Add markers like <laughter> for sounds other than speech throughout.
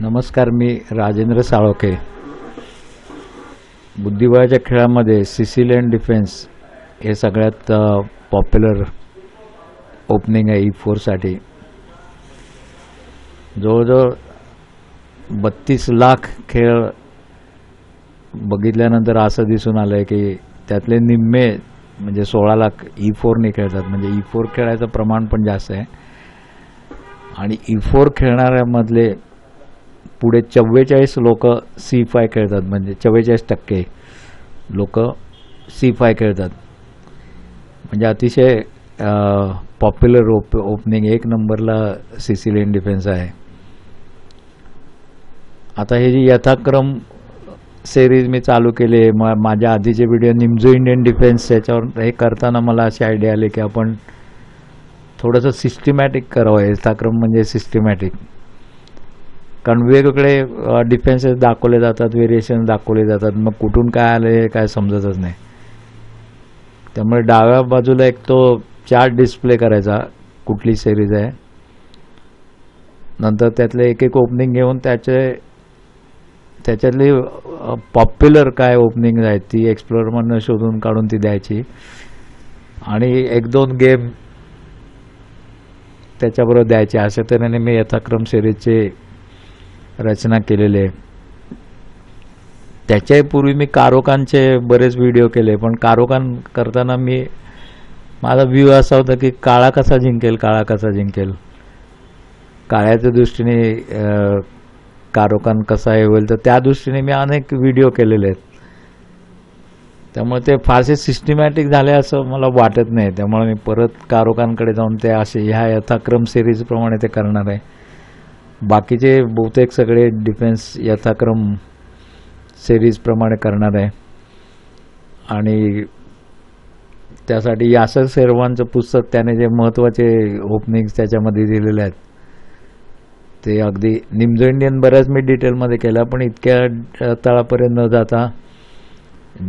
नमस्कार मी राजेंद्र साळोखे. बुद्धिबळाच्या खेळामध्ये Sicilian defence हे सगळ्यात पॉप्युलर ओपनिंग आहे ई फोरसाठी. जवळजवळ बत्तीस लाख खेळ बघितल्यानंतर असं दिसून आलं आहे की त्यातले निम्मे म्हणजे सोळा लाख ई फोरने खेळतात. म्हणजे ई फोर खेळायचं प्रमाण पण जास्त आहे. आणि ई फोर खेळणाऱ्यामधले पुढे चव्वेचाळीस लोक सी फाय खेळतात. म्हणजे चव्वेचाळीस टक्के लोक सी फाय खेळतात. म्हणजे अतिशय पॉप्युलर ओप ओपनिंग एक नंबरला सिसिलियन डिफेन्स आहे. आता हे जी यथाक्रम सेरीज मी चालू केली आहे मा माझ्या आधीचे व्हिडिओ निमजो इंडियन डिफेन्स याच्यावर हे करताना मला अशी आयडिया आली की आपण थोडंसं सिस्टमॅटिक करावं. यथाक्रम म्हणजे सिस्टमॅटिक कारण वेगवेगळे डिफेन्सेस दाखवले जातात व्हेरिएशन दाखवले जातात. मग कुठून काय आले हे काय समजतच नाही. त्यामुळे डाव्या बाजूला एक तो चार्ट डिस्प्ले करायचा कुठली सिरीज आहे. नंतर त्यातले एक एक ओपनिंग घेऊन त्याचे त्याच्यातली पॉप्युलर काय ओपनिंग आहेत ती एक्सप्लोरमधनं शोधून काढून ती द्यायची. आणि एक दोन गेम त्याच्याबरोबर द्यायचे. अशा तऱ्हेने मी यथाक्रम सिरीजचे रचना केलेली आहे. त्याच्याही पूर्वी मी कारोकांचे बरेच व्हिडिओ केले पण कारोकान करताना मी माझा व्ह्यू असा होता की काळा कसा जिंकेल काळा कसा जिंकेल? काळ्याच्या दृष्टीने कारोकान कसा हे होईल तर त्या दृष्टीने मी अनेक व्हिडिओ केलेले आहेत. त्यामुळे ते फारसे सिस्टमॅटिक झाले असं मला वाटत नाही. त्यामुळे मी परत कारोकांकडे जाऊन ते असे ह्या यथाक्रम सिरीजप्रमाणे ते करणार आहे. बाकीचे बहुतेक सगळे डिफेन्स यथाक्रम सिरीजप्रमाणे करणार आहे. आणि त्यासाठी यासर सेरवांचं पुस्तक त्याने जे महत्त्वाचे ओपनिंग्स त्याच्यामध्ये दिलेले आहेत ते अगदी निम्झो इंडियन बऱ्याच मी डिटेलमध्ये केलं पण इतक्या तळापर्यंत न जाता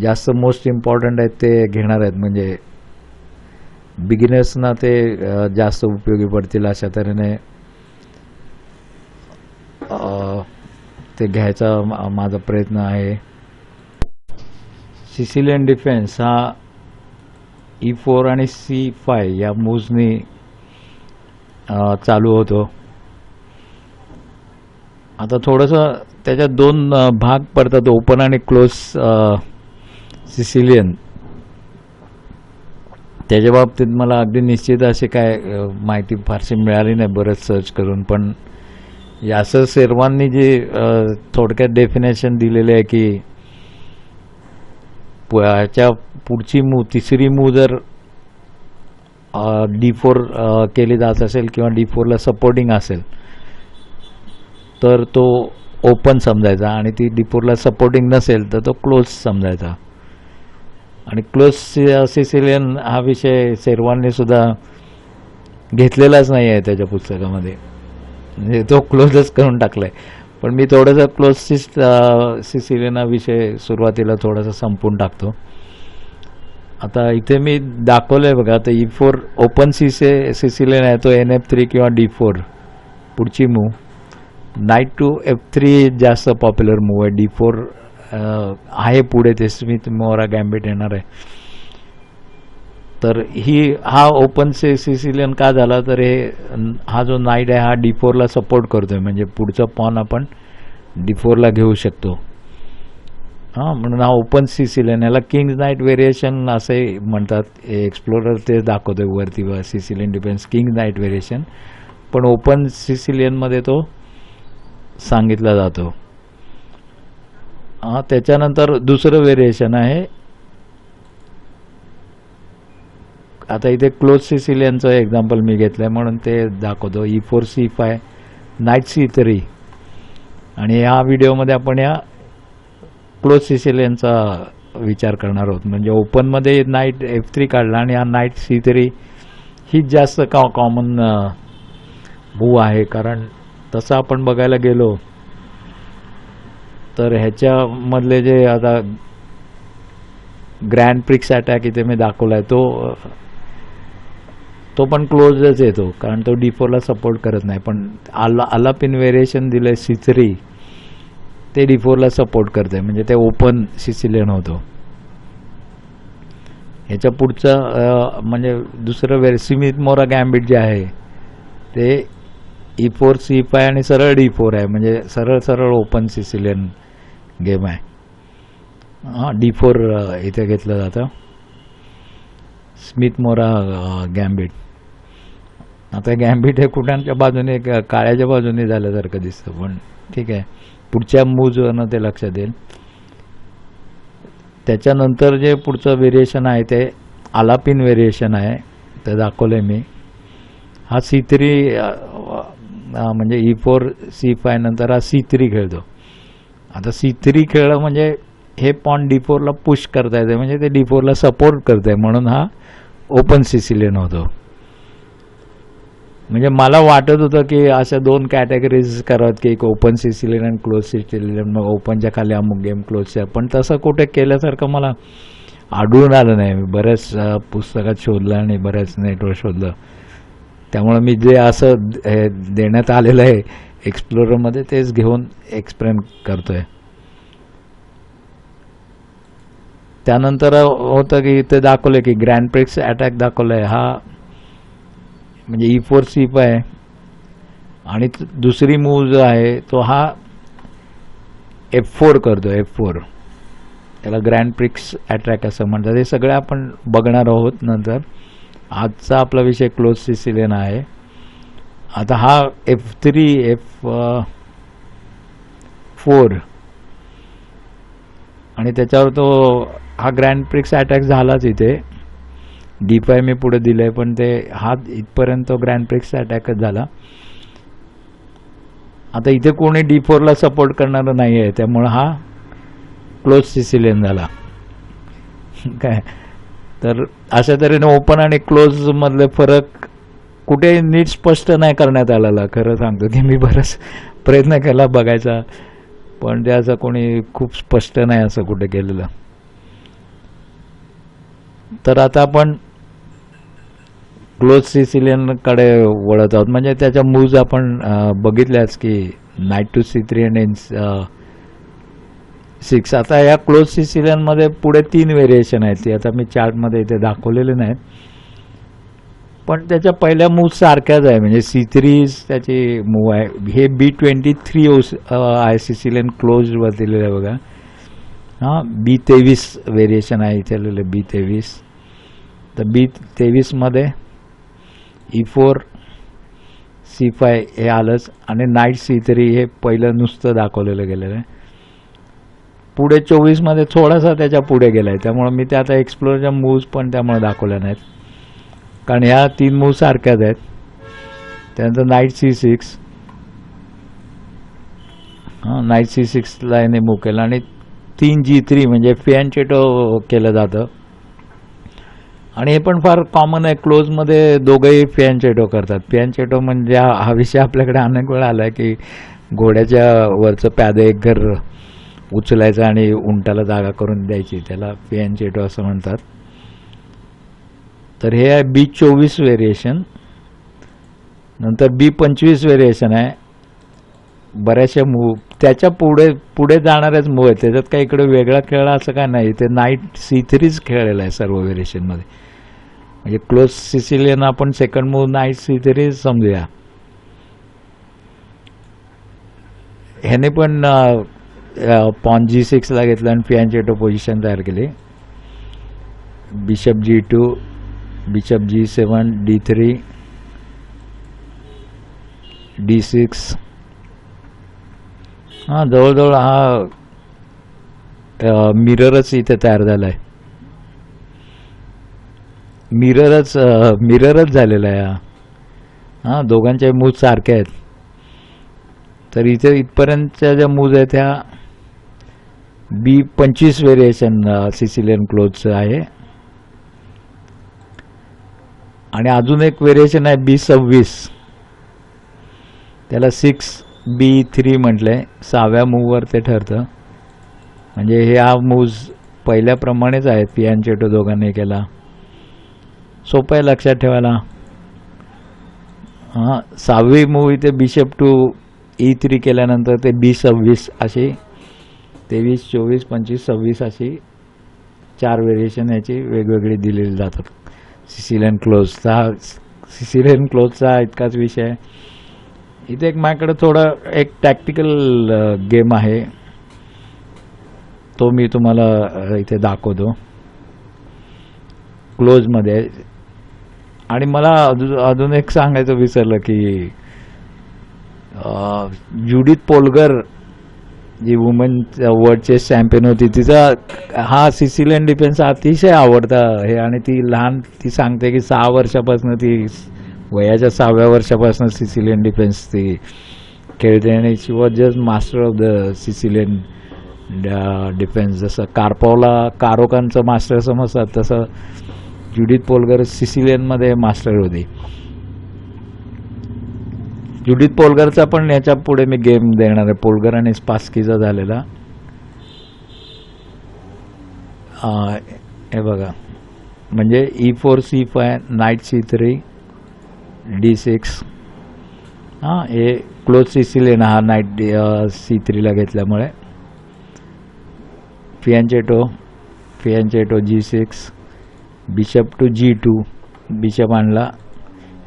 जास्त मोस्ट इम्पॉर्टंट आहेत ते घेणार आहेत. म्हणजे बिगिनर्सना ते जास्त उपयोगी पडतील अशा तऱ्हेने ते घ्यायचा माझा प्रयत्न आहे. सिसिलियन डिफेन्स हा e ई फोर आणि सी फाय या मूव्सनी चालू होतो. आता थोडंसं त्याच्यात दोन भाग पडतात ओपन आणि क्लोज सिसिलियन त्याच्या बाबतीत मला अगदी निश्चित अशी काय माहिती फारशी मिळाली नाही बरंच सर्च करून पण यासर सर्वांनी जे थोडक्यात डेफिनेशन दिलेले आहे की याच्या पुढची मूव तिसरी मूव जर डी फोर केली जात असेल किंवा डी फोरला सपोर्टिंग असेल तर तो ओपन समजायचा आणि ती डी फोरला सपोर्टिंग नसेल तर तो क्लोज समजायचा. आणि क्लोज सिसिलियन हा विषय सेरवांनी सुद्धा घेतलेलाच नाही आहे त्याच्या पुस्तकामध्ये. म्हणजे तो क्लोजच करून टाकलाय. पण मी थोडंसं क्लोज सिस विषय सुरुवातीला थोडासा संपून टाकतो. आता इथे मी दाखवलं आहे बघा आता ई फोर ओपन सिसे सिसिलियन आहे तो एन एफ थ्री किंवा डी फोर पुढची move knight to F three जास्त पॉप्युलर मूव आहे डी फोर आहे पुढे ते स्मिथ मोरा गॅम्बिट येणार आहे. तर ही हा ओपन से सिसिलियन का झाला तर हे हा जो नाईट आहे हा डी फोरला सपोर्ट करतोय. म्हणजे पुढचं पॉन आपण डी फोरला घेऊ शकतो. हां म्हणून हा ओपन सिसिलियन याला किंग्ज नाईट व्हेरिएशन असे म्हणतात. एक्सप्लोरर ते दाखवतोय वरती Sicilian defence king knight variation पण ओपन सिसिलियनमध्ये तो सांगितला जातो. हां त्याच्यानंतर दुसरं व्हेरिएशन आहे. आता इथे क्लोज सिसिलियनचं एक्झाम्पल मी घेतलं आहे म्हणून ते दाखवतो. E four C five knight C three आणि या व्हिडिओमध्ये आपण या क्लोज सिसिलियनचा विचार करणार आहोत. म्हणजे ओपनमध्ये नाईट एफ थ्री काढला आणि हा नाईट सी थ्री हीच जास्त का कॉमन भू आहे. कारण तसं आपण बघायला गेलो तर ह्याच्यामधले जे आता ग्रँड प्रिक्स अटॅक इथे मी दाखवला आहे तो तो पण क्लोजच येतो कारण तो डी फोरला सपोर्ट करत नाही. पण आला आला पिन व्हेरिएशन दिलं सिचरी ते डी फोरला सपोर्ट करते म्हणजे ते ओपन सिसिलियन होतो. ह्याच्या पुढचं म्हणजे दुसरं वेर सिमित मोरा गॅम्बिट जे आहे ते ई फोर सी फाय आणि सरळ डी फोर आहे. म्हणजे सरळ सरळ ओपन सिसिलियन गेम आहे. हां डी फोर इथे घेतलं जातं. स्मिथ मोरा गॅम्बिट आता गॅम्बिट हे कुठांच्या बाजूने काळ्याच्या बाजूने झाल्यासारखं दिसतं पण ठीक आहे. पुढच्या मूजवरनं ते लक्षात येईल. त्याच्यानंतर जे पुढचं व्हेरिएशन आहे ते आलापिन व्हेरिएशन आहे ते दाखवलं मी. हा सी थ्री म्हणजे ई फोर सी फाय नंतर हा सी थ्री खेळतो. आता सी थ्री खेळलं म्हणजे हे पॉन डी फोरला पुश करता येते म्हणजे ते डी फोरला सपोर्ट आहे म्हणून हा ओपन सिसिलियन होतो. म्हणजे मला वाटत होतं की अशा दोन कॅटेगरीज करत की एक ओपन सिसिलियन आणि क्लोज सिसिलियन मग ओपनच्या खाली अमुक गेम क्लोजच्या पण तसं कुठे केल्यासारखं मला आढळून आलं नाही. मी बऱ्याच पुस्तकात शोधलं आणि बऱ्याच नेटवर शोधलं. त्यामुळे मी जे असं हे देण्यात आलेलं आहे एक्सप्लोररमध्ये तेच घेऊन एक्सप्लेन करतोय. त्यानंतर होतं की ते दाखवलं की ग्रँड प्रिक्स अटॅक आहे हा म्हणजे ई फोर सी आहे. आणि दुसरी मूव जो आहे तो हा एफ फोर करतो एफ फोर त्याला ग्रँड प्रिक्स अट्रॅक असं म्हणतात. हे सगळं आपण बघणार आहोत नंतर. आजचा आपला विषय क्लोज सिसिलियन आहे. आता हा एफ थ्री एफ फोर आणि त्याच्यावर तो हा ग्रँड प्रिक्स अटॅक झालाच इथे. डीपाय मी पुढे दिलंय पण ते हा इथपर्यंत तो ग्रँड प्रिक्सचा अटॅकच झाला. आता इथे कोणी डी फोरला सपोर्ट करणारं नाही आहे त्यामुळं हा क्लोज सिसिलियन झाला. <laughs> काय? तर अशा तऱ्हेने ओपन आणि क्लोज मधले फरक कुठे नीट स्पष्ट नाही करण्यात आलेला. खरं सांगतो की मी बरंच प्रयत्न केला बघायचा पण ते असं कोणी खूप स्पष्ट नाही असं कुठे केलेलं. तर आता आपण क्लोज सिसिलियनकडे वळत आहोत. म्हणजे त्याच्या मूव्ज आपण बघितल्याच की knight to C three and six आता या क्लोज सिसिलियनमध्ये पुढे तीन व्हेरिएशन आहेत. ती आता मी चार्टमध्ये इथे दाखवलेले नाहीत. पण त्याच्या पहिल्या मूव्ह सारख्याच आहे. म्हणजे सी थ्री त्याची मूव आहे. हे बी ट्वेंटी थ्री आहे सिसिलियन क्लोजवर दिलेलं आहे बघा. हां बी तेवीस व्हेरिएशन आहे इथे लिहिलं बी तेवीस. तर बी तेवीसमध्ये ई फोर सी फाय हे आलंच. आणि नाईट सी थ्री हे पहिलं नुसतं दाखवलेलं गेलेलं आहे. पुढे चोवीसमध्ये थोडासा त्याच्या पुढे गेला आहे त्यामुळं मी ते आता एक्सप्लोरच्या मूव्ज पण त्यामुळे दाखवल्या नाहीत. कारण ह्या तीन मूव्ह सारख्याच आहेत. त्यानंतर नाईट सी सिक्स हां नाईट सी सिक्सला याने मूव केलं. आणि तीन जी थ्री म्हणजे फियांचेटो केलं जातं. आणि हे पण फार कॉमन आहे. क्लोजमध्ये दोघंही पियांचेटो करतात. पियांचेटो म्हणजे हा विषय आपल्याकडे अनेक वेळा आला आहे की घोड्याच्या वरचं प्यादं एक घर उचलायचं आणि उंटाला जागा करून द्यायची. त्याला पियांचेटो असं म्हणतात. तर हे आहे बी चोवीस व्हेरिएशन नंतर बी पंचवीस व्हेरिएशन आहे. बऱ्याचशा मूव त्याच्या पुढे पुढे जाणाऱ्याच मूव आहेत. त्याच्यात काही इकडे वेगळा खेळला असं काय नाही. ते नाईट सी थ्रीच खेळलेला आहे सर्व व्हेरिएशनमध्ये म्हणजे क्लोज सिसिलियन आपण सेकंड मूव नाईट सी तरी समजूया. ह्याने पण पॉन जी सिक्सला घेतलं आणि फियांचेटो पोझिशन तयार केली. Bishop G two bishop G seven D three D six हां जवळजवळ हा मिररच इथे तयार झाला आहे मिररच मिररच झालेला आहे हा. हां दोघांच्या मूज सारख्या आहेत. तर इथे इथपर्यंतच्या ज्या मूज आहेत त्या बी पंचवीस व्हेरिएशन सिसिलियन क्लोजचं आहे. आणि अजून एक व्हेरिएशन आहे बी सव्वीस. त्याला सिक्स बी थ्री म्हटलंय. सहाव्या मूववर ते ठरतं. म्हणजे हे हा मूव्ज पहिल्याप्रमाणेच आहेत पियांचेटो दोघांनी केला. सोपं आहे लक्षात ठेवायला. हां सहावी मूवी ते बिशप टू ई थ्री केल्यानंतर ते बी सव्वीस अशी तेवीस चोवीस पंचवीस सव्वीस अशी चार व्हेरिएशन याची वेगवेगळी दिलेली जातात. सिसिलियन क्लोजचा सिसिलियन क्लोजचा इतकाच विषय. इथे एक माझ्याकडे थोडं एक टॅक्टिकल गेम आहे. तो मी तुम्हाला इथे दाखवतो. क्लोजमध्ये आणि मला अजून अजून एक सांगायचं विसरलं की जुडीत पोलगर जी वुमन वर्ल्ड चेस चॅम्पियन होती तिचा हा सिसिलियन डिफेन्स अतिशय आवडता हे आणि ती लहान ती सांगते की सहा वर्षापासून ती वयाच्या सहाव्या वर्षापासून सिसिलियन डिफेन्स ती खेळते. आणि she was just master of the Sicilian defence जसं कार्पॉवला कारोकांचं मास्टर समजतात तसं जुडीत पोलगर सिसिलियनमध्ये मास्टर होती. जुडीत पोलगरचा पण याच्यापुढे मी गेम देणार आहे. पोलगर आणि स्पास्कीचा झालेला. हे बघा. म्हणजे E four C five knight C three D six हां हे क्लोज सिसिलियन हा नाईट सी थ्रीला घेतल्यामुळे. Fianchetto fianchetto G six bishop to G two bishop आणला.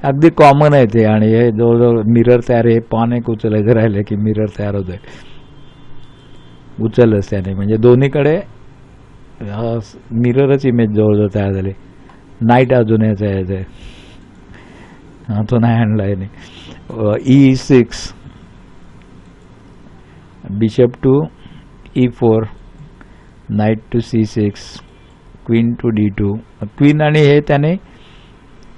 अगदी कॉमन आहे ते आणि हे जवळजवळ मिरर तयार हे पान एक उचलायचं राहिलं की मिरर तयार होतंय. उचललंच त्याने. म्हणजे दोन्हीकडे मिररच इमेज जवळजवळ तयार झाली. नाईट अजून याचा यायचं आहे. हा तो नाही आणला याने. E six bishop to E four knight to C six queen to D two queen आणि हे त्याने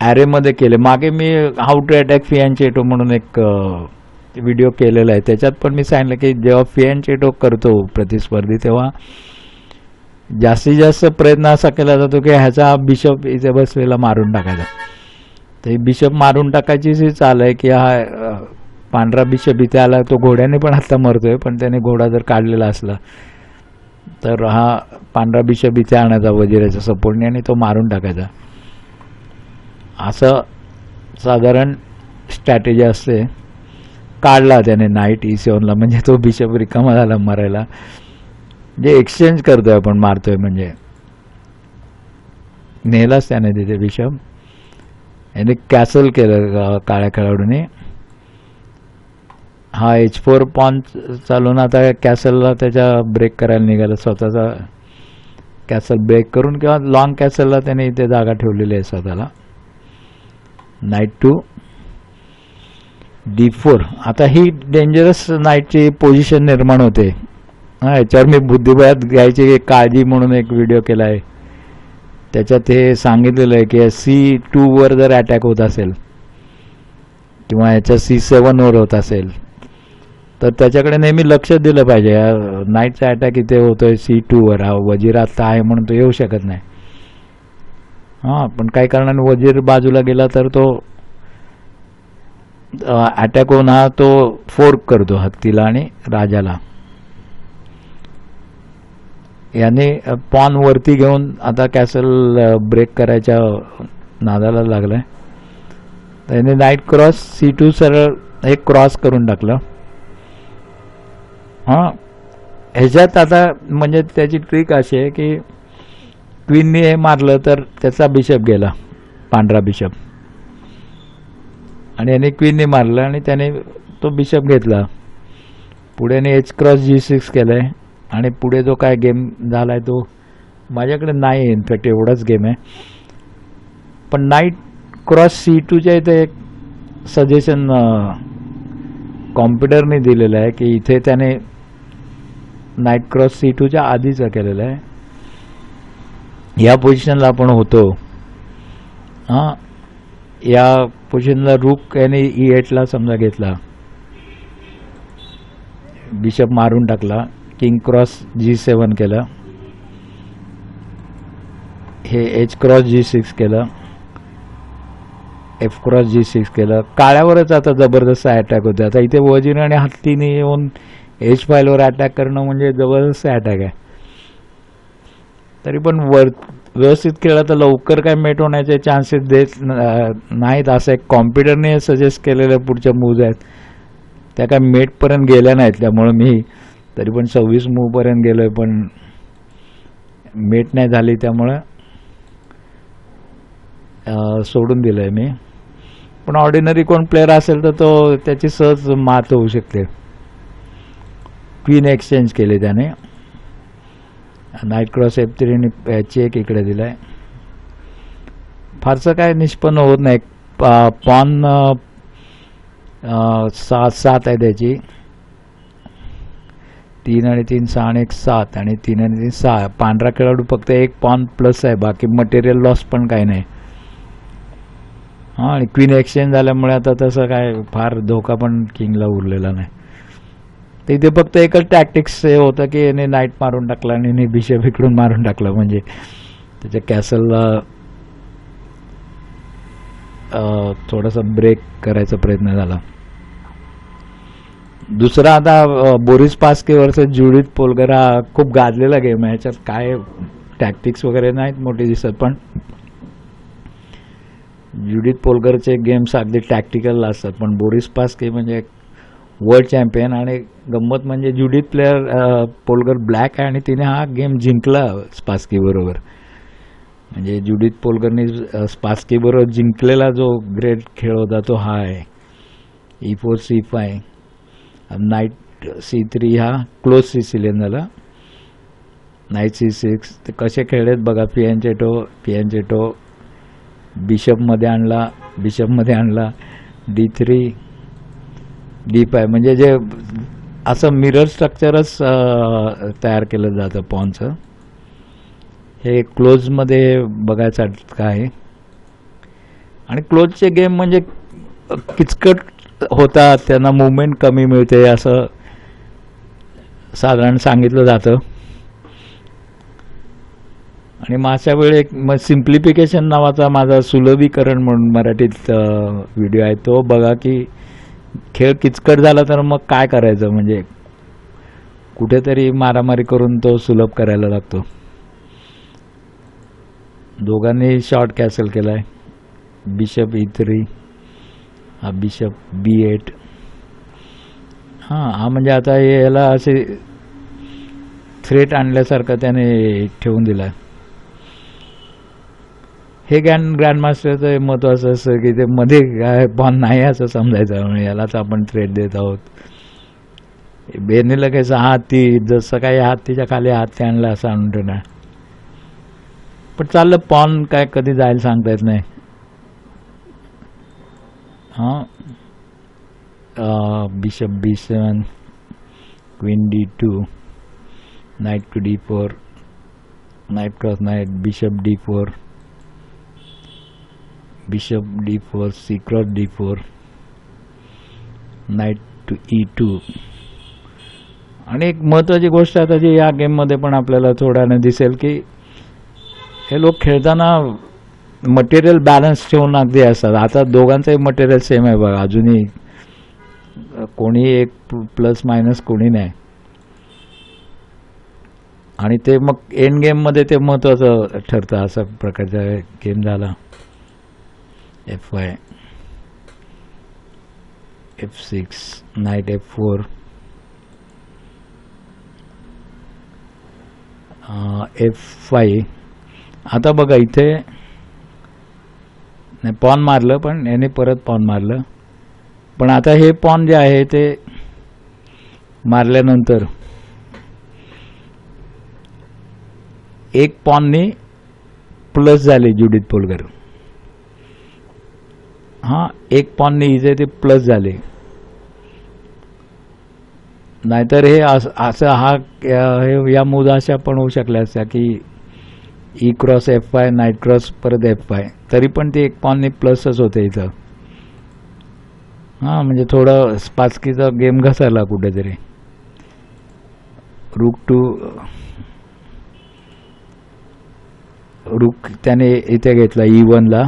ॲरेमध्ये केले. मागे मी हाऊ टू अटॅक फियांचेटो म्हणून एक व्हिडिओ केलेला आहे. त्याच्यात पण मी सांगितलं की जेव्हा फियांचेटो करतो प्रतिस्पर्धी तेव्हा जास्तीत जास्त प्रयत्न असा केला जातो की ह्याचा बिशप इथे बसलेला मारून टाकायचा. ते बिशप मारून टाकायची जी चाल आहे की हा पांढरा बिशप इथे आला तो घोड्याने पण आत्ता मरतोय पण त्याने घोडा जर काढलेला असला तर हा पांढरा बिशप इथे आणायचा वजिराच्या सपोर्टने आणि तो मारून टाकायचा. असं साधारण स्ट्रॅटेजी असते. काढला त्याने नाईट ई सेवनला म्हणजे तो बिशप रिकामा झाला मारायला. म्हणजे एक्सचेंज करतोय आपण मारतोय म्हणजे. नेलाच त्याने तिथे बिशप याने कॅसल केलं काळ्या खेळाडूने. हा एच फोर पॉन चालून आता कॅसलला त्याच्या ब्रेक करायला निघाला. स्वतःचा कॅसल ब्रेक करून किंवा लॉंग कॅसलला त्याने इथे जागा ठेवलेली आहे स्वतःला. नाईट टू डी फोर आता ही डेंजरस नाईटची पोझिशन निर्माण होते. हा याच्यावर मी बुद्धिबळात घ्यायची एक काळजी म्हणून एक व्हिडिओ केला आहे. त्याच्यात हे सांगितलेलं आहे की सी टूवर जर अटॅक होत असेल किंवा याच्या सी सेवनवर होत असेल तर त्याच्याकडे नेहमी लक्ष दिलं पाहिजे. नाईटचा अटॅक इथे होतोय सी टूवर हा वजीर आता आहे म्हणून तो येऊ शकत नाही. हां पण काही कारणाने वजीर बाजूला गेला तर तो अटॅक होऊन हा तो फोर्क करतो हत्तीला आणि राजाला. याने पॉन वरती घेऊन आता कॅसल ब्रेक करायच्या नादाला लागलाय. आहे याने नाईट क्रॉस सी टू सरळ हे क्रॉस करून टाकलं. हां. ह्याच्यात आता म्हणजे त्याची ट्रिक अशी आहे की क्वीनने हे मारलं तर त्याचा बिशप गेला पांढरा बिशप आणि याने क्वीनने मारलं आणि त्याने तो बिशप घेतला. पुढे एच क्रॉस जी सिक्स केलं आहे आणि पुढे जो काय गेम झाला आहे तो माझ्याकडे नाही इनफॅक्ट एवढाच गेम आहे. पण नाईट क्रॉस सी टूच्या इथे एक सजेशन कॉम्प्युटरने दिलेलं आहे की इथे त्याने नाईट क्रॉस सी टूच्या आधीचं केलेलं आहे. या पोझिशनला आपण होतो. हां? या पोझिशनला रूक याने ई एटला समजा घेतला. बिशप मारून टाकला. किंग क्रॉस जी सेवन केलं. हे एच क्रॉस जी सिक्स केलं. एफ क्रॉस जी सिक्स केलं. काळ्यावरच आता जबरदस्त अटॅक होते. आता इथे वजीर आणि हत्तीने येऊन एच फाईलवर अटॅक करणं म्हणजे जबरदस्त अटॅक आहे. तरी पण वर व्यवस्थित केलं तर लवकर काय मेट होण्याचे चान्सेस देत नाहीत असं एक कॉम्प्युटरने सजेस्ट केलेल्या पुढच्या मूव्ज आहेत. त्या काय मेटपर्यंत गेल्या नाहीत त्यामुळं मी तरी पण सव्वीस मूवपर्यंत गेलो आहे पण मेट नाही झाली त्यामुळं सोडून दिलं आहे मी. पण ऑर्डिनरी कोण प्लेअर असेल तर तो त्याची सहज मात होऊ शकते. क्वीन एक्सचेंज केली त्याने. नाईट क्रॉस एफ थ्रीने चेक इकडे दिलाय. फारसं काय निष्पन्न होत नाही. पॉन सात सात आहे त्याची. तीन आणि तीन सहा आणि एक सात. आणि तीन आणि तीन सहा. पांढरा खेळाडू फक्त एक पॉन प्लस आहे. बाकी मटेरियल लॉस पण काही नाही. हां आणि क्वीन एक्सचेंज झाल्यामुळे आता तसं काय फार धोका पण किंगला उरलेला नाही. तर इथे फक्त एकच टॅक्टिक्स हे होतं की याने नाईट मारून टाकला आणि याने बिशप इकडून मारून टाकलं. म्हणजे त्याच्या कॅसलला थोडासा ब्रेक करायचा प्रयत्न झाला. दुसरा आता Boris Spassky versus Judit Polgar हा खूप गाजलेला गेम आहे. ह्याच्यात काय टॅक्टिक्स वगैरे नाहीत मोठी दिसत. पण जुडित पोलगरचे गेम्स अगदी टॅक्टिकल असतात. पण बोरिस पास्के म्हणजे वर्ल्ड चॅम्पियन आणि गंमत म्हणजे जुडीत प्लेअर पोलगर ब्लॅक आहे आणि तिने हा गेम जिंकला स्पास्की बरोबर. म्हणजे जुडीत पोलगरनी स्पास्की बरोबर जिंकलेला जो ग्रेट खेळ होता तो हा आहे. E four C five knight C three हा क्लोज सी झाला. नाईट सी सिक्स ते कसे खेळलेत बघा पियांचेटो पियांचेटो बिशपमध्ये आणला बिशपमध्ये आणला. डी थ्री डीप आहे. म्हणजे जे असं मिरर स्ट्रक्चरच तयार केलं जातं पॉनचं हे क्लोजमध्ये बघायचं आहे आणि क्लोजचे गेम म्हणजे किचकट होतात त्यांना मुवमेंट कमी मिळते असं साधारण सांगितलं जातं. आणि मागच्या वेळी एक मग सिम्प्लिफिकेशन नावाचा माझा सुलभीकरण म्हणून मराठीत व्हिडिओ आहे. तो बघा की खेळ किचकट झाला तर मग काय करायचं? म्हणजे कुठेतरी मारामारी करून तो सुलभ करायला लागतो. दोघांनी शॉर्ट कॅसल केलाय. बिशप e ई थ्री हा बिशप बी एट हां हा म्हणजे आता हे याला असे थ्रेट आणल्यासारखं त्याने ठेवून दिला आहे हे ग्रँड ग्रँडमास्टरचं महत्त्वाचं असं की ते मध्ये काय पॉन नाही असं समजायचं म्हणजे यालाच आपण थ्रेट देत आहोत. बेने कसं हा ती जसं काही हत्तीच्या खाली हत्ती आणला असं आणून ठेवणार. पण चाललं पॉन काय कधी जायला सांगता येत नाही. हां. Bishop B seven queen D two knight to D four knight cross knight bishop D four bishop D four C cross D four knight to E two आणि एक महत्त्वाची गोष्ट आता जी या गेममध्ये पण आपल्याला थोड्याने दिसेल की हे लोक खेळताना मटेरियल बॅलन्स ठेवून अगदी असतात. आता दोघांचंही मटेरियल सेम आहे बघा. अजूनही कोणी एक प्लस मायनस कोणी नाही. आणि ते मग एंड गेममध्ये ते महत्त्वाचं ठरतं असा प्रकारचा गेम झाला. F Y F six knight F four F five आता बघा इथे नाही पॉन मारलं पण याने परत पॉन मारलं. पण आता हे पॉन जे आहे ते मारल्यानंतर एक पॉननी प्लस झाले जुडित पोलकर हां एक पॉननी इथे ते प्लस झाले. नाहीतर हे असं हा हे या मुदाशा अशा पण होऊ शकल्या असत्या की E cross F I knight cross परत एफ आय तरी पण ते एक पॉननी प्लसच होते इथं. हां म्हणजे थोडं स्पाचकीचा गेम घसरला कुठेतरी. रुक टू रुक त्याने इथे घेतला e ई वनला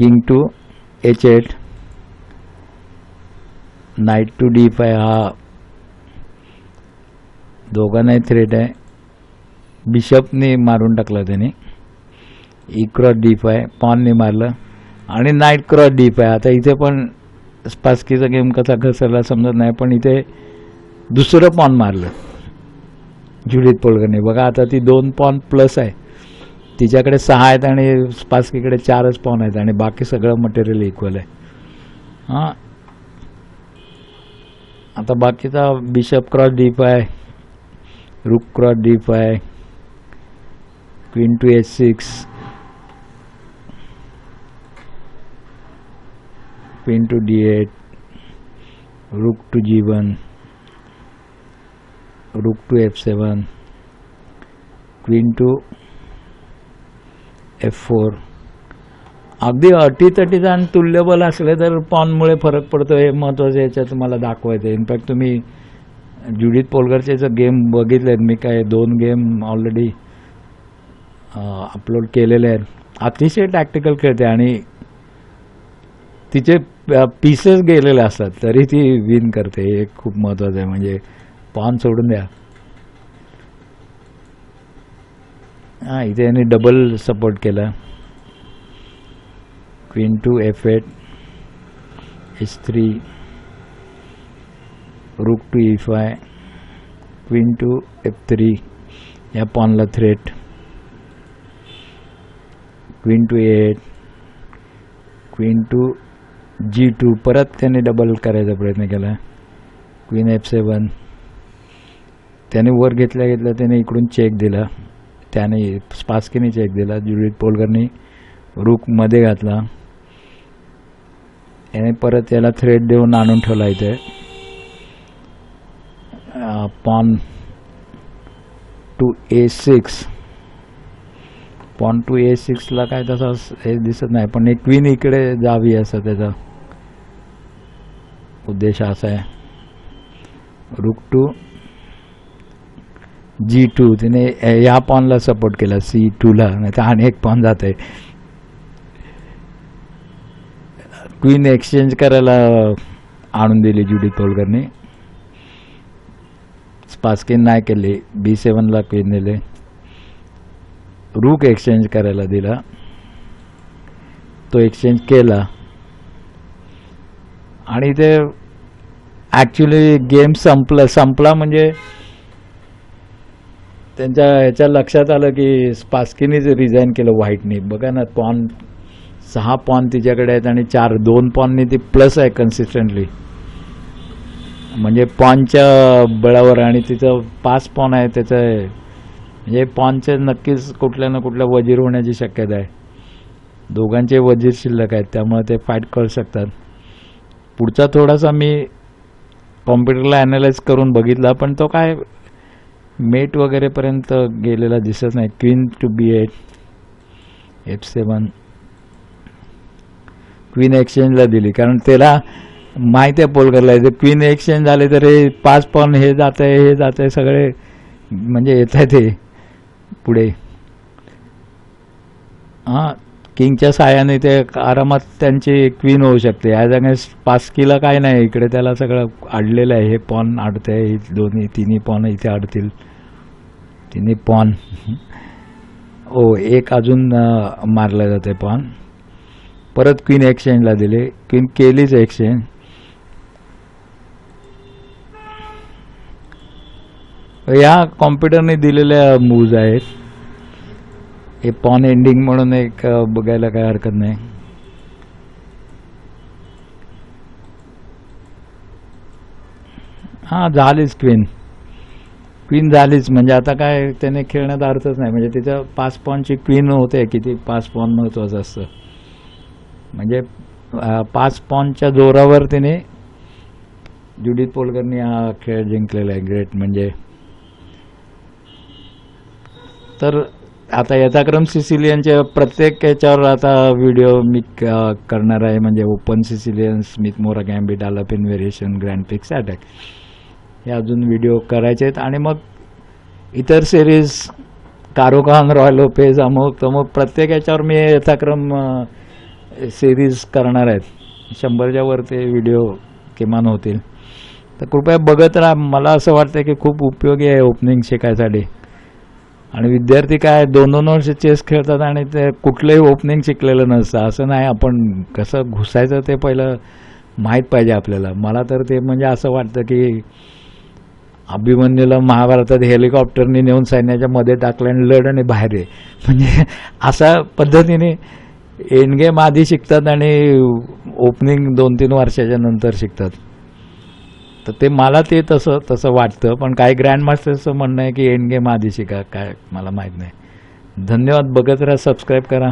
king to H eight knight to D five हा. दोघांनाही थ्रेट आहे. बिशपने मारून टाकलं त्याने. ई क्रॉस डी फाय पॉनने मारलं. आणि नाईट क्रॉस डी फाय आता इथे पण स्पास्कीचा गेम कसा घसरला समजत नाही पण इथे दुसरं पॉन मारलं. जुडीत पोळकरने बघा आता ती दोन पॉन प्लस आहे. तिच्याकडे सहा आहेत आणि स्पास्कीकडे चारच पाहुणे आहेत आणि बाकी सगळं मटेरियल इक्वल आहे. हां. आता बाकीचा bishop cross D five rook cross D five queen to H six queen to D eight rook to G one rook to F seven queen to F four अगदी अटीतटीत आणि तुल्यबल असले तर पॉनमुळे फरक पडतो हे महत्त्वाचं याच्यात तुम्हाला दाखवायचं आहे. इनफॅक्ट तुम्ही जुडित पोलगरचे जर गेम बघितलेत मी काय दोन गेम ऑलरेडी अपलोड केलेले आहेत. अतिशय टॅक्टिकल खेळते आणि तिचे पीसेस गेलेले असतात तरी ती विन करते. हे खूप महत्त्वाचं आहे म्हणजे पॉन सोडून द्या. हां इथे यांनी डबल सपोर्ट केला. Queen to F eight H three rook to E five queen to F three या पॉनला threat queen to eight queen to G two परत त्याने डबल करायचा प्रयत्न केला. क्वीन एफ सेवन त्याने वर घेतल्या घेतल्या त्याने इकडून चेक दिला. त्याने स्पास्कीने चेक दिला जुडीत पोलकरनी रूकमध्ये घातला. याने परत याला थ्रेड देऊन आणून ठेवला इथे. Pawn to A six pawn to A सिक्सला काय तसा हे दिसत नाही पण एक क्वीन इकडे जावी असं त्याचा उद्देश असा आहे. रुक टू जी टू तिने या पॉनला सपोर्ट केला सी टूला नाही तर आणि एक पॉन जात आहे. क्वीन एक्सचेंज करायला आणून दिली जुडी तोलकरने स्पास्किन नाही केली बी सेवनला क्वीन दिले रूक एक्सचेंज करायला दिला. तो एक्सचेंज केला. आणि ते ॲक्च्युली गेम संपला संपला म्हणजे त्यांच्या ह्याच्या लक्षात आलं की स्पास्कीनीच रिझाईन केलं व्हाईटनी बघा ना पॉन सहा पॉन तिच्याकडे आहेत आणि चार दोन पॉननी ती प्लस आहे कन्सिस्टंटली म्हणजे पॉनच्या बळावर आणि तिचं पाच पॉन आहे त्याचं म्हणजे पॉनचे नक्कीच कुठल्या ना कुठल्या वजीर होण्याची शक्यता आहे. दोघांचे वजीर शिल्लक आहेत त्यामुळे ते फाईट करू शकतात. पुढचा थोडासा मी कॉम्प्युटरला ॲनालाइज करून बघितला पण तो काय मेट वगैरेपर्यंत गेलेला दिसत नाही. Queen to B eight F seven queen एक्सचेंजला दिली. कारण त्याला माहिती आहे पोलकरला जर क्वीन एक्सचेंज झाले तर हे पाच पॉन हे जात आहे हे जात आहे सगळे म्हणजे येत आहे ते पुढे. हां किंगच्या साह्याने ते आरामात त्यांची क्वीन होऊ शकते. ॲज अगेन्स्ट पासकीला काय नाही. इकडे त्याला सगळं अडलेलं आहे. हे पॉन अडतं आहे दोन्ही तिन्ही पॉन इथे अडतील तिने पॉन ओ हो, एक अजून मारलं जाते पॉन परत क्वीन एक्सचेंजला दिले. क्वीन केलीच एक्सचेंज या कॉम्प्युटरने दिलेल्या मूव्ज आहेत. हे पॉन एंडिंग म्हणून एक बघायला काय हरकत नाही. हां झालीच क्वीन क्वीन झालीच. म्हणजे आता काय त्याने खेळण्यात अर्थच नाही. म्हणजे तिथं पाच पॉनची क्वीन होते किती पाच पॉन महत्वाचं असतं. म्हणजे पाच पॉनच्या जोरावर तिने जुडीत पोलकरनी हा खेळ जिंकलेला आहे ग्रेट म्हणजे तर आता यथाक्रम सिसिलियनच्या प्रत्येक याच्यावर आता व्हिडिओ मी करणार आहे. म्हणजे open Sicilian Smith Morra gambit Alapin variation grand prix attack हे अजून व्हिडिओ करायचे आहेत. आणि मग इतर सिरीज कारोखान रॉयल ओपेज अमुक तमुक प्रत्येक याच्यावर मी यथाक्रम सिरीज करणार आहेत. शंभरच्या वर ते व्हिडिओ किमान होतील. तर कृपया बघत राहा. मला असं वाटतं की खूप उपयोगी आहे ओपनिंग शिकायसाठी. आणि विद्यार्थी काय दोन दोन वर्ष चेस खेळतात आणि ते कुठलंही ओपनिंग शिकलेलं नसतं. असं नाही आपण कसं घुसायचं ते पहिलं माहीत पाहिजे आपल्याला. मला तर ते म्हणजे असं वाटतं की अभिमन्यूला महाभारतात हेलिकॉप्टरने नेऊन सैन्याच्या मध्ये टाकलं आणि लढ आणि बाहेर आहे म्हणजे अशा पद्धतीने एंड गेम आधी शिकतात आणि ओपनिंग दोन तीन वर्षाच्या नंतर शिकतात. तर ते मला ते तसं तसं वाटतं पण काही ग्रँड मास्टर्सचं म्हणणं आहे की एंड गेम आधी शिका काय मला माहीत नाही. धन्यवाद बघत राहा सबस्क्राईब करा.